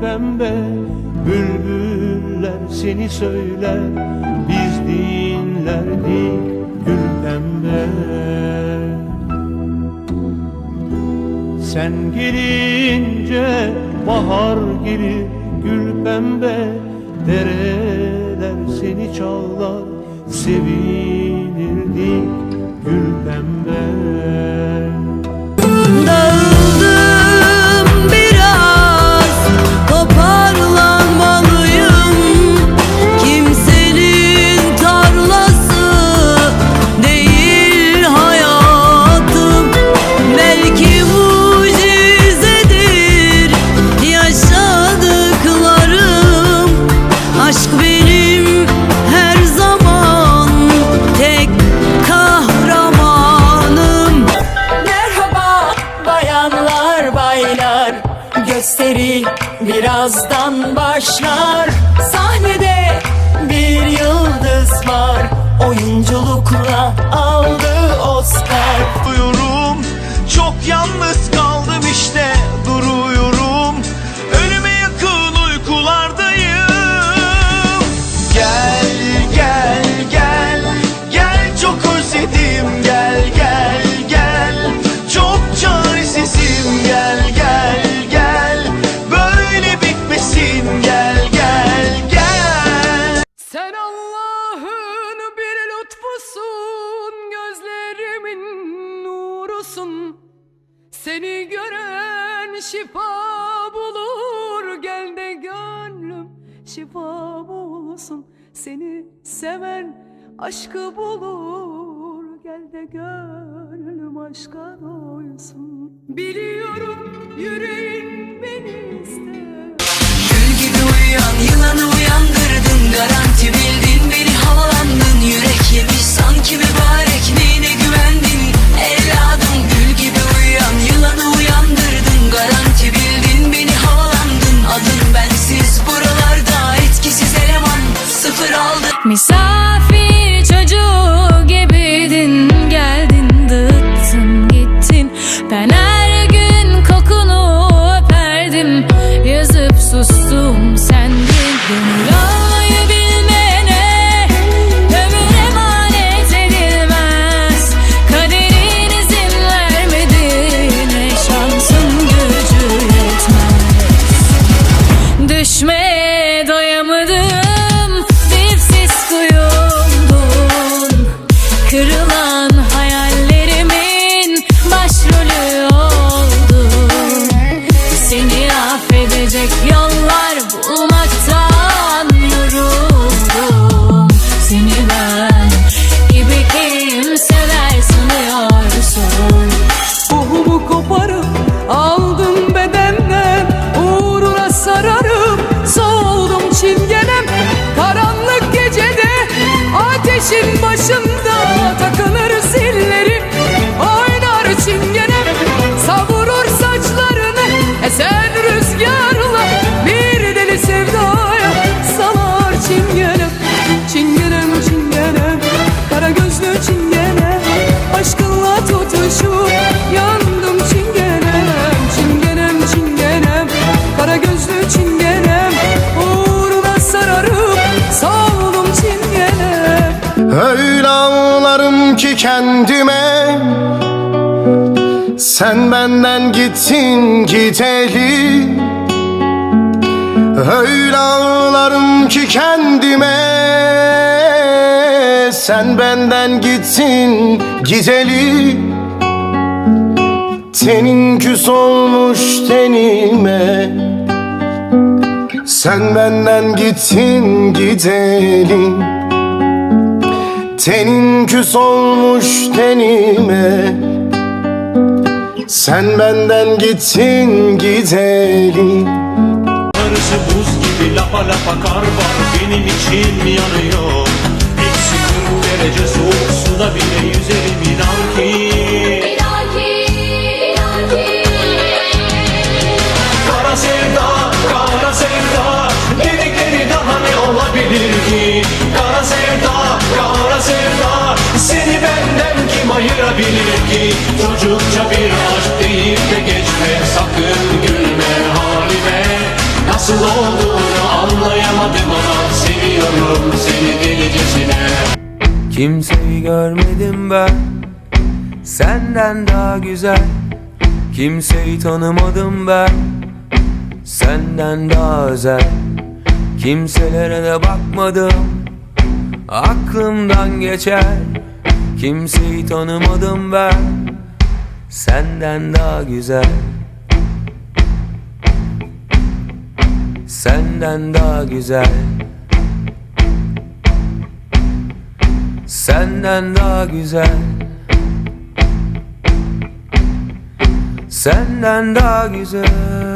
pembe Bülbüller seni söyler. Biz dinlerdik gül pembe. Sen gelince bahar gelir gül pembe Dereler seni çağlar sevinirdik gül pembe birazdan başlar nurusun. Seni gören şifa bulur, gel de gönlüm şifa bulsun. Seni seven aşkı bulur, gel de gönlüm aşka doysun. Biliyorum yüreğin beni me so affedecek yollar bulmaktan yoruldum. Seni ben gibi kim sever sanıyorsun. Tohumu koparıp aldım bedenden Uğruna sararım. Soldum çingenem Karanlık gecede ateşin başında kendime. Sen benden gittin gideli. Öyle ağlarım ki kendime. Sen benden gittin gideli. Tenin küs olmuş tenime. Sen benden gittin gideli Tenin küs olmuş tenime. Sen benden gittin gideli Karısı buz gibi lapa lapa kar var Benim içim yanıyor? Eksi 40 derece soğuk suda bile yüzerim inan ki ayırabilir ki Çocukça bir aşk deyip de geçme Sakın gülme halime. Nasıl olduğunu anlayamadım ama seviyorum seni delicesine Kimseyi görmedim ben. Senden daha güzel. Kimseyi tanımadım ben. Senden daha özel. Kimselere de bakmadım. Aklımdan geçer Kimseyi tanımadım ben. Senden daha güzel. Senden daha güzel. Senden daha güzel. Senden daha güzel